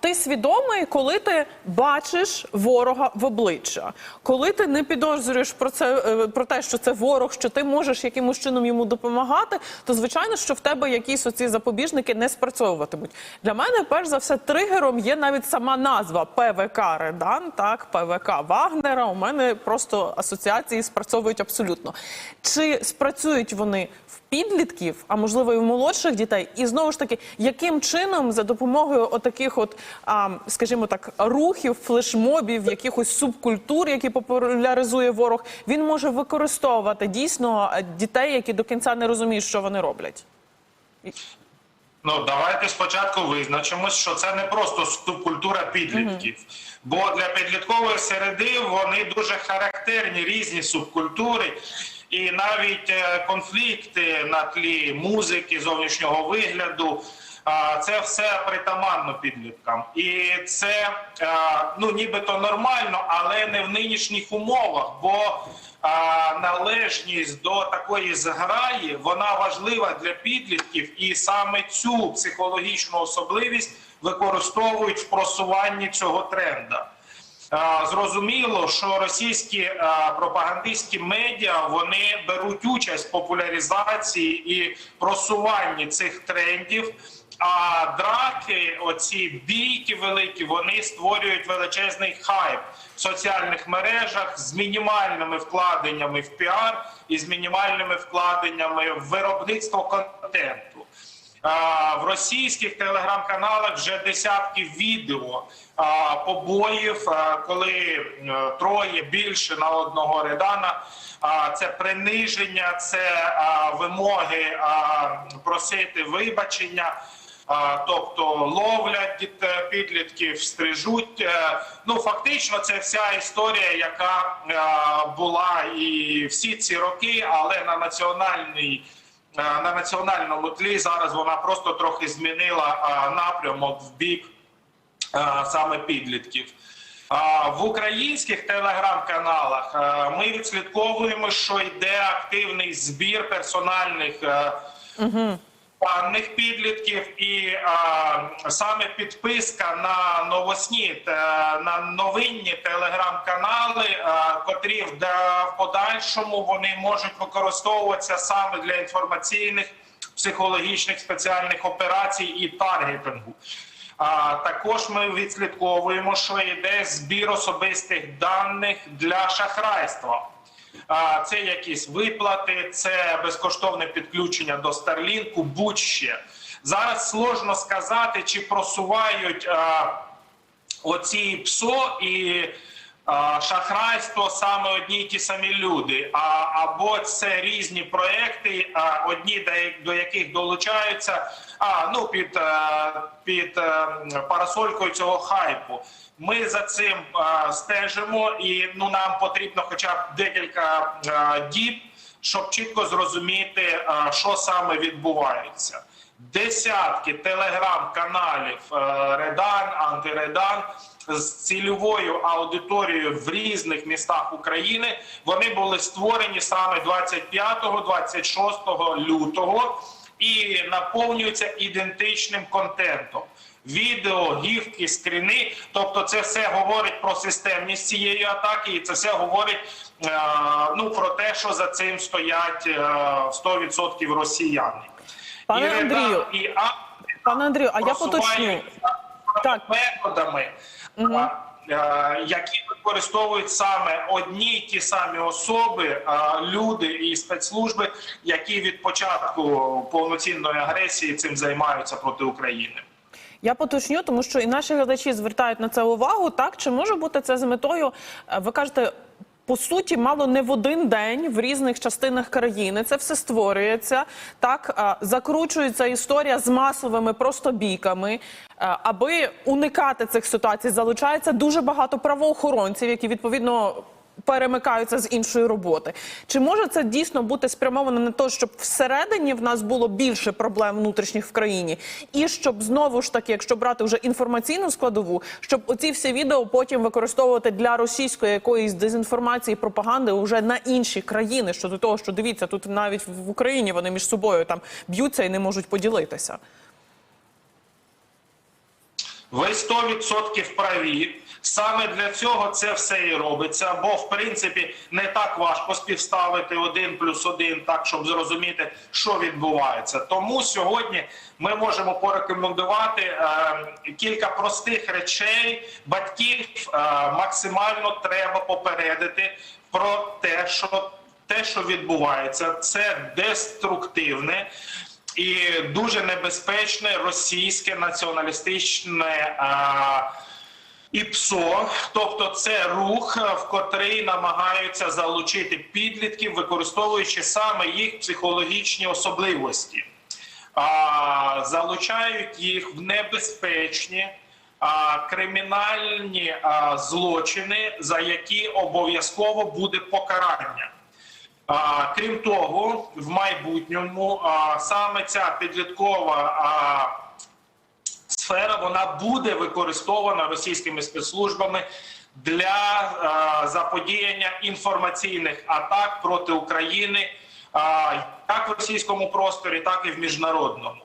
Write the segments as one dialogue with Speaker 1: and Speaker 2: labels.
Speaker 1: Ти свідомий, коли ти бачиш ворога в обличчя, коли ти не підозрюєш про це е, про те, що це ворог, що ти можеш якимось чином йому допомагати, то звичайно, що в тебе якісь оці запобіжники не спрацьовуватимуть. Для мене, перш за все, тригером є навіть сама назва ПВК Редан, так ПВК Вагнера. У мене просто асоціації спрацьовують абсолютно. Чи спрацюють вони в підлітків, а можливо і в молодших дітей, і знову ж таки, яким чином за допомогою отаких, от а, скажімо так, рухів, флешмобів, якихось субкультур, які популяризує ворог, він може використовувати дійсно дітей, які до кінця не розуміють, що вони роблять.
Speaker 2: Ну давайте спочатку визначимось, що це не просто субкультура підлітків. Бо для підліткової середи вони дуже характерні різні субкультури, і навіть е, конфлікти на тлі музики, зовнішнього вигляду. Це все притаманно підліткам, і це е, ну нібито нормально, але не в нинішніх умовах. Бо належність до такої зграї вона важлива для підлітків, і саме цю психологічну особливість використовують в просуванні цього тренда. Зрозуміло, що російські пропагандистські медіа вони беруть участь в популяризації і просуванні цих трендів. А драки, оці бійки великі, вони створюють величезний хайп в соціальних мережах з мінімальними вкладеннями в піар і з мінімальними вкладеннями в виробництво контенту. В російських телеграм-каналах вже десятки відео побоїв, коли е, троє більше на одного редана. Це приниження, це вимоги просити вибачення. Тобто ловлять підлітків, стрижуть. Е, Ну фактично, це вся історія, яка е, була і всі ці роки, але на національній на національному тлі зараз вона просто трохи змінила е, напрямок в бік е, саме підлітків. В українських телеграм-каналах е, ми відслідковуємо, що йде активний збір персональних е, даних підлітків, і а, саме підписка на новосні на новинні телеграм-канали, а, котрі в, в подальшому вони можуть використовуватися саме для інформаційних психологічних спеціальних операцій і таргетингу. А також ми відслідковуємо, що йде збір особистих даних для шахрайства. Це якісь виплати, це безкоштовне підключення до Старлінку, будь-ще. Зараз сложно сказати, чи просувають оці ПСО і шахрайство саме одні й ті самі люди. А, або це різні проекти, одні до, яких долучаються а, ну, під, е, під е, парасолькою цього хайпу. Ми за цим е, стежимо, і ну нам потрібно хоча б декілька діб, щоб чітко зрозуміти, що саме відбувається. Десятки телеграм-каналів Редан, антиредан з цільовою аудиторією в різних містах України. Вони були створені саме 25-26 лютого і наповнюються ідентичним контентом. Відео, гівки, скріни, тобто це все говорить про системність цієї атаки, і це все говорить е, ну про те, що за цим стоять е, 100% росіяни.
Speaker 1: Пане
Speaker 2: і
Speaker 1: Андрію,
Speaker 2: і А
Speaker 1: Пане Андрію, а я поточню. Так.
Speaker 2: методами, а, е, які використовують саме одні й ті самі особи, а, люди і спецслужби, які від початку повноцінної агресії цим займаються проти України.
Speaker 1: Я поточню, тому що і наші глядачі звертають на це увагу. Так чи може бути це з метою? е, Ви кажете. По суті, мало не в один день в різних частинах країни це все створюється. Так закручується історія з масовими просто бійками. Аби уникати цих ситуацій, залучається дуже багато правоохоронців, які відповідно перемикаються з іншої роботи. Чи може це дійсно бути спрямовано на те, щоб всередині в нас було більше проблем внутрішніх в країні, і щоб знову ж таки, якщо брати вже інформаційну складову, щоб оці всі відео потім використовувати для російської якоїсь дезінформації, пропаганди уже на інші країни щодо того, що дивіться, тут навіть в Україні вони між собою там б'ються і не можуть поділитися.
Speaker 2: Ви 100% праві. Саме для цього це все і робиться, бо в принципі не так важко співставити один плюс один, так щоб зрозуміти, що відбувається. Тому сьогодні ми можемо порекомендувати е, кілька простих речей. Батьків е, максимально треба попередити про те, що те, що відбувається, це деструктивне і дуже небезпечне російське націоналістичне. А, ІПСО, тобто це рух, в котрий намагаються залучити підлітків, використовуючи саме їх психологічні особливості, а, залучають їх в небезпечні а, кримінальні а, злочини, за які обов'язково буде покарання. Крім того, в майбутньому саме ця підліткова сфера вона буде використована російськими спецслужбами для заподіяння інформаційних атак проти України як в російському просторі, так і в міжнародному.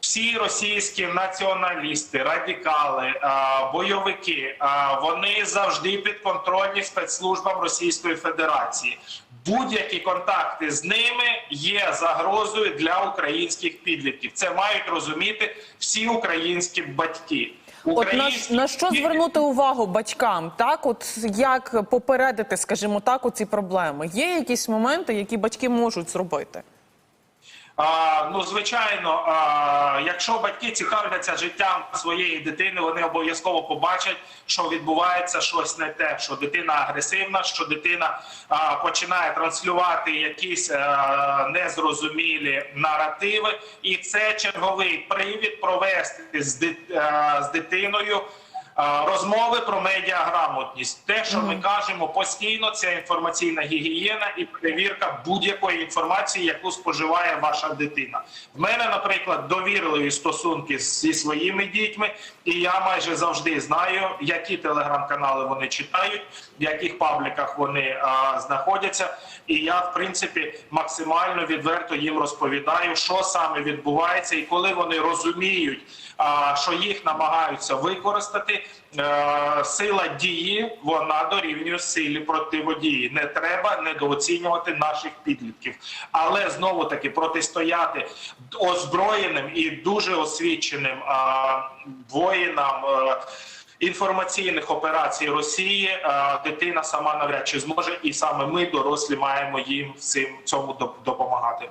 Speaker 2: Всі російські націоналісти, радикали, бойовики, вони завжди підконтрольні спецслужбам Російської Федерації. Будь-які контакти з ними є загрозою для українських підлітків. Це мають розуміти всі українські батьки.
Speaker 1: От на, на що звернути увагу батькам? Так, от як попередити, скажімо так, у ці проблеми? Є якісь моменти, які батьки можуть зробити?
Speaker 2: Ну, звичайно, якщо батьки цікавляться життям своєї дитини, вони обов'язково побачать, що відбувається щось не те, що дитина агресивна, що дитина починає транслювати якісь незрозумілі наративи, і це черговий привід провести з, дит- з дитиною. А, Розмови про медіаграмотність, те, що ми кажемо постійно, це інформаційна гігієна і перевірка будь-якої інформації, яку споживає ваша дитина. В мене, наприклад, довірливі стосунки зі своїми дітьми, і я майже завжди знаю, які телеграм-канали вони читають, в яких пабліках вони а, знаходяться. І я, в принципі, максимально відверто їм розповідаю, що саме відбувається, і коли вони розуміють, а, що їх намагаються використати, е, сила дії вона дорівнює силі противодії. Не треба недооцінювати наших підлітків, але знову таки протистояти озброєним і дуже освіченим воїнам. е, Інформаційних операцій Росії е, дитина сама навряд чи зможе, і саме ми, дорослі, маємо їм в цим цьому доп- допомагати.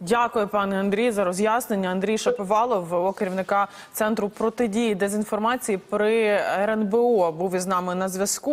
Speaker 1: Дякую, пане Андрій, за роз'яснення. Андрій Шаповалов, керівника центру протидії дезінформації при РНБО, був із нами на зв'язку.